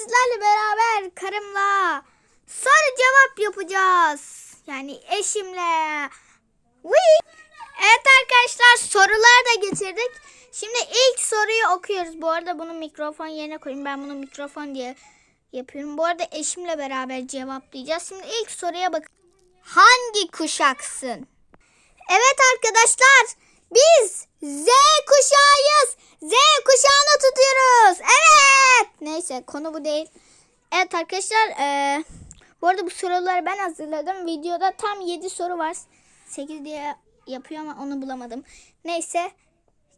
sizlerle beraber karımla soru cevap yapacağız. Yani eşimle. Whee! Evet arkadaşlar sorular da getirdik. Şimdi ilk soruyu okuyoruz. Bu arada bunu mikrofon yerine koyayım. Ben bunu mikrofon diye yapıyorum. Bu arada eşimle beraber cevaplayacağız. Şimdi ilk soruya bakın. Hangi kuşaksın? Evet arkadaşlar biz Z kuşağıyız. Z kuşağını tutuyoruz. Evet. Neyse konu bu değil. Evet arkadaşlar eee, bu arada bu soruları ben hazırladım. Videoda tam 7 soru var. 8 diye yapıyor ama onu bulamadım. Neyse.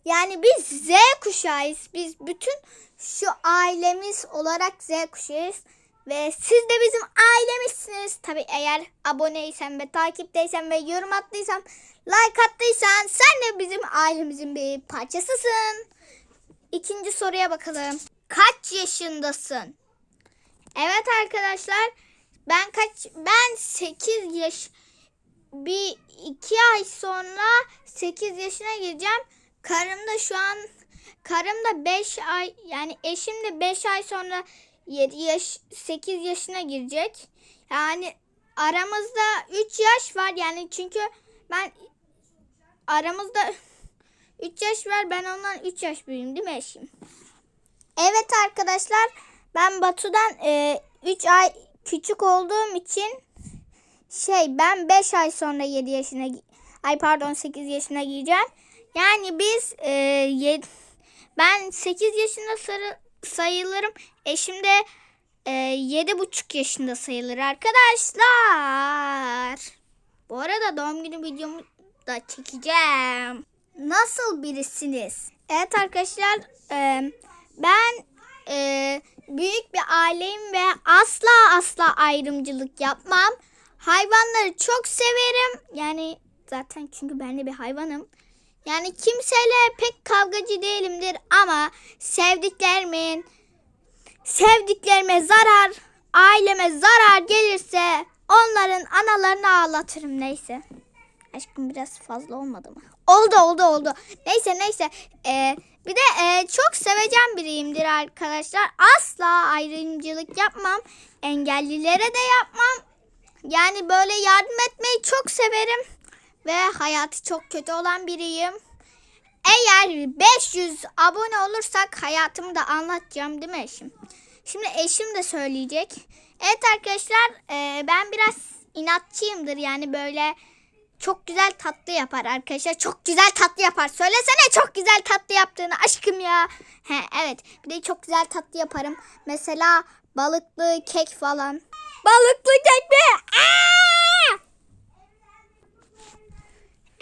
Yani biz Z kuşağıyız. Biz bütün şu ailemiz olarak Z kuşağıyız. Ve siz de bizim ailemizsiniz. Tabi eğer aboneysen ve takipteysen ve yorum attıysan, like attıysan sen de bizim ailemizin bir parçasısın. İkinci soruya bakalım. Kaç yaşındasın? Evet arkadaşlar ben kaç ben 8 yaş bir iki ay sonra 8 yaşına gireceğim. Karım da şu an karım da 5 ay yani eşim de 5 ay sonra 7 yaş 8 yaşına girecek. Yani aramızda 3 yaş var yani çünkü ben aramızda 3 yaş var ben ondan 3 yaş büyüğüm değil mi eşim? Evet arkadaşlar ben Batu'dan 3 ay küçük olduğum için şey ben 5 ay sonra 7 yaşına ay pardon 8 yaşına gireceğim. Yani biz e, yed- ben 8 yaşında sarı, sayılırım. Eşim de e, 7,5 yaşında sayılır arkadaşlar. Bu arada doğum günü videomu da çekeceğim. Nasıl birisiniz? Evet arkadaşlar e, ben e, büyük bir aileyim ve asla asla ayrımcılık yapmam. Hayvanları çok severim. Yani zaten çünkü ben de bir hayvanım. Yani kimseyle pek kavgacı değilimdir ama sevdiklerimin sevdiklerime zarar, aileme zarar gelirse onların analarını ağlatırım neyse. Aşkım biraz fazla olmadı mı? Oldu oldu oldu. Neyse neyse. Ee, bir de e, çok sevecen biriyimdir arkadaşlar. Asla ayrımcılık yapmam. Engellilere de yapmam. Yani böyle yardım etmeyi çok severim. Ve hayatı çok kötü olan biriyim. Eğer 500 abone olursak hayatımı da anlatacağım değil mi eşim? Şimdi eşim de söyleyecek. Evet arkadaşlar e, ben biraz inatçıyımdır yani böyle çok güzel tatlı yapar arkadaşlar. Çok güzel tatlı yapar. Söylesene çok güzel tatlı yaptığını aşkım ya. He evet. Bir de çok güzel tatlı yaparım. Mesela balıklı kek falan. Balıklı kek mi? Aa!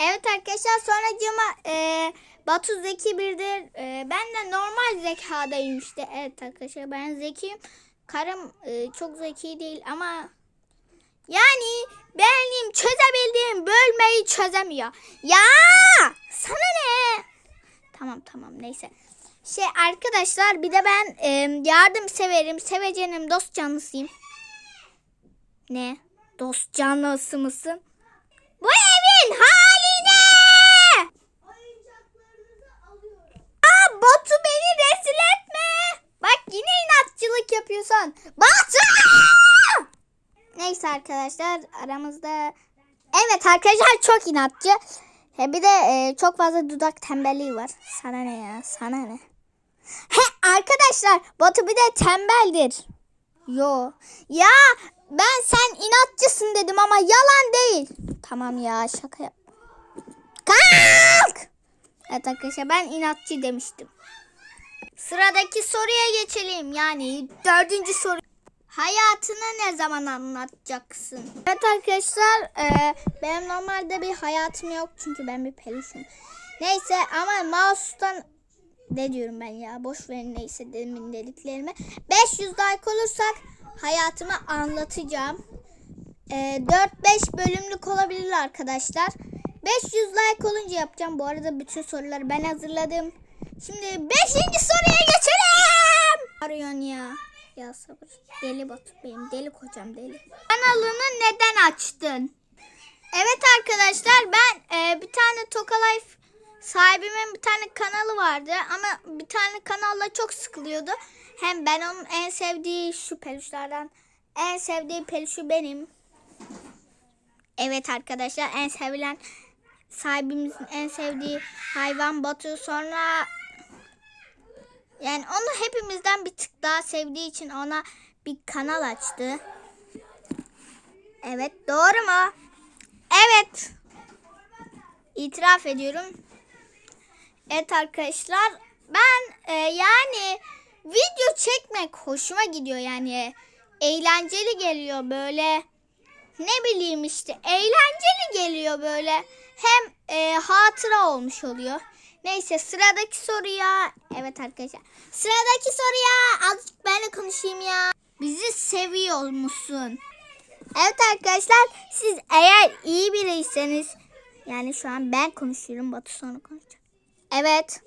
Evet arkadaşlar sonracığıma e, Batu zeki birdir. E, ben de normal zekadayım işte. Evet arkadaşlar ben zekiyim. Karım e, çok zeki değil ama yani benim çözebildiğim bölmeyi çözemiyor. Ya sana ne? Tamam tamam neyse. Şey arkadaşlar bir de ben e, yardım severim, sevecenim, dost canlısıyım. Ne? Dost canlısı mısın? Bu evin hali ne? Aa Batu beni rezil etme. Bak yine inatçılık yapıyorsun. Batu! Neyse arkadaşlar aramızda evet arkadaşlar çok inatçı. He bir de e, çok fazla dudak tembelliği var. Sana ne ya? Sana ne? He arkadaşlar Batu bir de tembeldir. Yo. Ya ben sen inatçısın dedim ama yalan değil. Tamam ya şaka yap. Kalk! Evet arkadaşlar ben inatçı demiştim. Sıradaki soruya geçelim. Yani dördüncü soru. Hayatını ne zaman anlatacaksın? Evet arkadaşlar e, benim normalde bir hayatım yok çünkü ben bir peluşum. Neyse ama mouse'dan ne diyorum ben ya boş verin neyse demin dediklerimi. 500 like olursak hayatımı anlatacağım. E, 4-5 bölümlük olabilir arkadaşlar. 500 like olunca yapacağım. Bu arada bütün soruları ben hazırladım. Şimdi 5. soruya geçelim. Arıyorsun ya. Ya sabır. Deli Batu benim. Deli kocam deli. Kanalını neden açtın? Evet arkadaşlar ben e, bir tane Toka Life sahibimin bir tane kanalı vardı ama bir tane kanalla çok sıkılıyordu. Hem ben onun en sevdiği şu peluşlardan en sevdiği peluşu benim. Evet arkadaşlar en sevilen sahibimizin en sevdiği hayvan Batu sonra yani onu hepimizden bir tık daha sevdiği için ona bir kanal açtı. Evet doğru mu? Evet. İtiraf ediyorum. Evet arkadaşlar ben e, yani video çekmek hoşuma gidiyor yani eğlenceli geliyor böyle ne bileyim işte eğlenceli geliyor böyle hem e, hatıra olmuş oluyor. Neyse sıradaki soruya evet arkadaşlar sıradaki soruya azıcık ben de konuşayım ya. Bizi seviyor musun? Evet arkadaşlar siz eğer iyi biriyseniz yani şu an ben konuşuyorum Batu sonra konuşacak. Evet.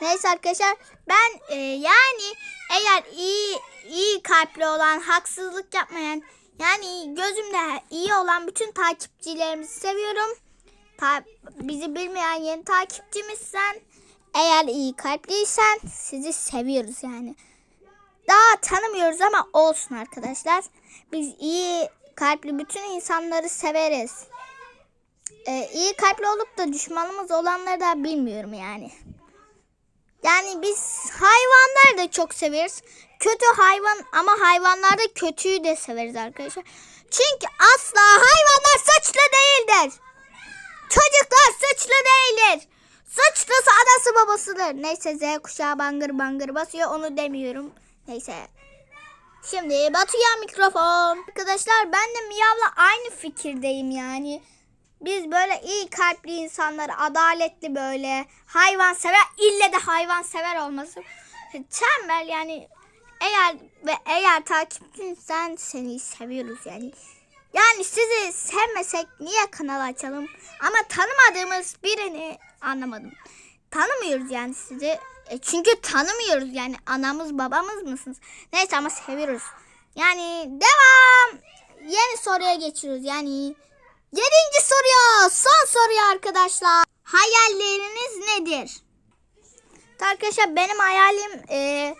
Neyse arkadaşlar ben e, yani eğer iyi iyi kalpli olan haksızlık yapmayan yani gözümde iyi olan bütün takipçilerimizi seviyorum. Ta- bizi bilmeyen yeni takipçimizsen eğer iyi kalpliysen sizi seviyoruz yani. Daha tanımıyoruz ama olsun arkadaşlar. Biz iyi kalpli bütün insanları severiz. Ee, iyi kalpli olup da düşmanımız olanları da bilmiyorum yani. Yani biz hayvanları da çok severiz. Kötü hayvan ama hayvanlarda kötüyü de severiz arkadaşlar. Çünkü asla hayvanlar suçlu Suçlusu anası babasıdır. Neyse Z kuşağı bangır bangır basıyor onu demiyorum. Neyse. Şimdi Batu'ya mikrofon. Arkadaşlar ben de Miyav'la aynı fikirdeyim yani. Biz böyle iyi kalpli insanlar, adaletli böyle hayvan sever, ille de hayvan sever olması tembel yani eğer ve eğer takipçinsen seni seviyoruz yani. Yani sizi sevmesek niye kanal açalım? Ama tanımadığımız birini anlamadım. Tanımıyoruz yani sizi. E çünkü tanımıyoruz yani anamız babamız mısınız? Neyse ama seviyoruz. Yani devam. Yeni soruya geçiyoruz yani. Yedinci soruya son soruya arkadaşlar. Hayalleriniz nedir? Arkadaşlar benim hayalim e,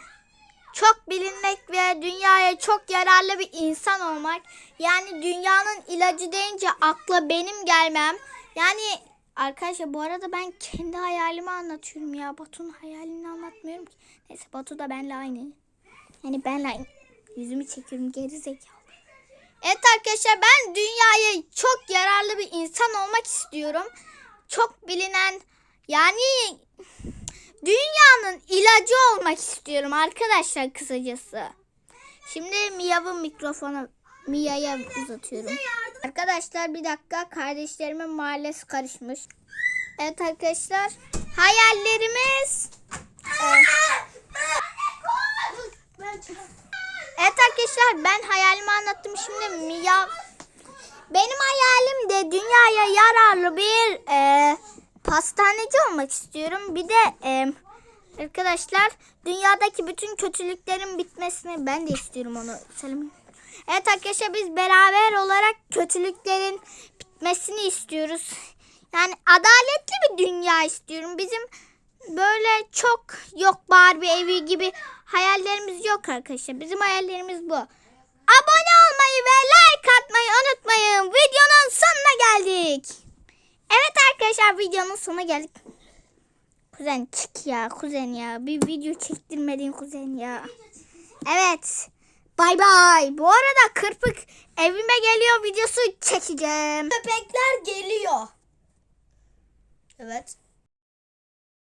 çok bilinmek ve dünyaya çok yararlı bir insan olmak. Yani dünyanın ilacı deyince akla benim gelmem. Yani arkadaşlar bu arada ben kendi hayalimi anlatıyorum ya. Batu'nun hayalini anlatmıyorum ki. Neyse Batu da benimle aynı. Yani benle aynı. Yüzümü çekiyorum geri zekalı. Evet arkadaşlar ben dünyaya çok yararlı bir insan olmak istiyorum. Çok bilinen yani dünyanın ilacı olmak istiyorum arkadaşlar kısacası. Şimdi Mia'nın mikrofonu Mia'ya uzatıyorum. Arkadaşlar bir dakika kardeşlerimin mahallesi karışmış. Evet arkadaşlar hayallerimiz Evet arkadaşlar ben hayalimi anlattım şimdi Mia benim hayalim de dünyaya yararlı bir e, pastaneci olmak istiyorum. Bir de e, arkadaşlar dünyadaki bütün kötülüklerin bitmesini ben de istiyorum onu söylemeyi. Evet arkadaşlar biz beraber olarak kötülüklerin bitmesini istiyoruz. Yani adaletli bir dünya istiyorum. Bizim böyle çok yok Barbie evi gibi hayallerimiz yok arkadaşlar. Bizim hayallerimiz bu. Abone olmayı ve like atmayı unutmayın. Videonun sonuna geldik. Evet arkadaşlar videonun sonuna geldik. Kuzen çık ya kuzen ya. Bir video çektirmedin kuzen ya. Evet. Bay bay. Bu arada kırpık evime geliyor videosu çekeceğim. Köpekler geliyor. Evet.